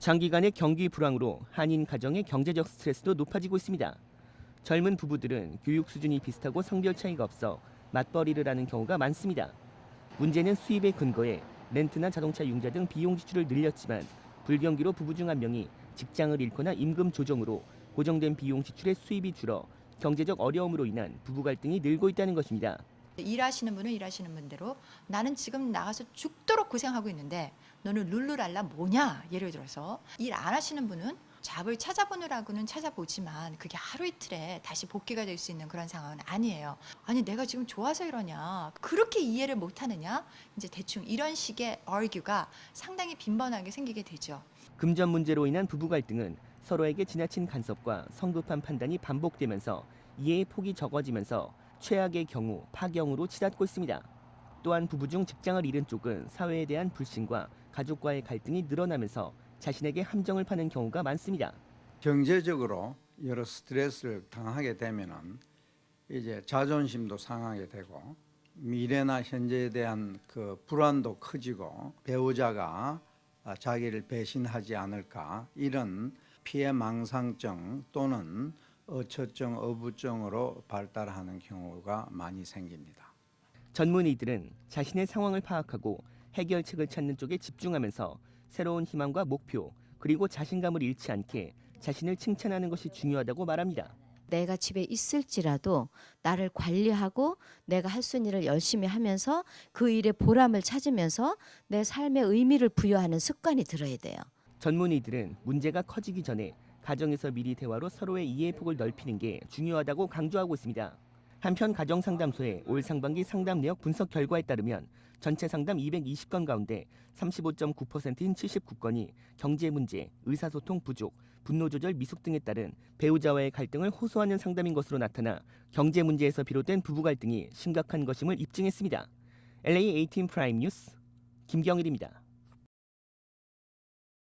장기간의 경기 불황으로 한인 가정의 경제적 스트레스도 높아지고 있습니다. 젊은 부부들은 교육 수준이 비슷하고 성별 차이가 없어 맞벌이를 하는 경우가 많습니다. 문제는 수입의 근거에 렌트나 자동차 융자 등 비용 지출을 늘렸지만 불경기로 부부 중 한 명이 직장을 잃거나 임금 조정으로 고정된 비용 지출의 수입이 줄어 경제적 어려움으로 인한 부부 갈등이 늘고 있다는 것입니다. 일하시는 분은 일하시는 분대로 나는 지금 나가서 죽도록 고생하고 있는데 너는 룰루랄라 뭐냐 예를 들어서 일 안 하시는 분은 잡을 찾아보느라고는 찾아보지만 그게 하루 이틀에 다시 복귀가 될 수 있는 그런 상황은 아니에요. 아니 내가 지금 좋아서 이러냐 그렇게 이해를 못하느냐 이제 대충 이런 식의 argue가 상당히 빈번하게 생기게 되죠. 금전 문제로 인한 부부 갈등은 서로에게 지나친 간섭과 성급한 판단이 반복되면서 이해의 폭이 적어지면서 최악의 경우 파경으로 치닫고 있습니다. 또한 부부 중 직장을 잃은 쪽은 사회에 대한 불신과 가족과의 갈등이 늘어나면서 자신에게 함정을 파는 경우가 많습니다. 경제적으로 여러 스트레스를 당하게 되면은 이제 자존심도 상하게 되고 미래나 현재에 대한 그 불안도 커지고 배우자가 아, 자기를 배신하지 않을까 이런 피해 망상증 또는 어처증, 어부증으로 발달하는 경우가 많이 생깁니다. 전문의들은 자신의 상황을 파악하고 해결책을 찾는 쪽에 집중하면서 새로운 희망과 목표 그리고 자신감을 잃지 않게 자신을 칭찬하는 것이 중요하다고 말합니다. 내가 집에 있을지라도 나를 관리하고 내가 할 수 있는 일을 열심히 하면서 그 일에 보람을 찾으면서 내 삶의 의미를 부여하는 습관이 들어야 돼요. 전문의들은 문제가 커지기 전에 가정에서 미리 대화로 서로의 이해 폭을 넓히는 게 중요하다고 강조하고 있습니다. 한편 가정상담소의 올 상반기 상담 내역 분석 결과에 따르면 전체 상담 220건 가운데 35.9%인 79건이 경제 문제, 의사소통 부족, 분노 조절 미숙 등에 따른 배우자와의 갈등을 호소하는 상담인 것으로 나타나 경제 문제에서 비롯된 부부 갈등이 심각한 것임을 입증했습니다. LA 18 프라임 뉴스 김경일입니다.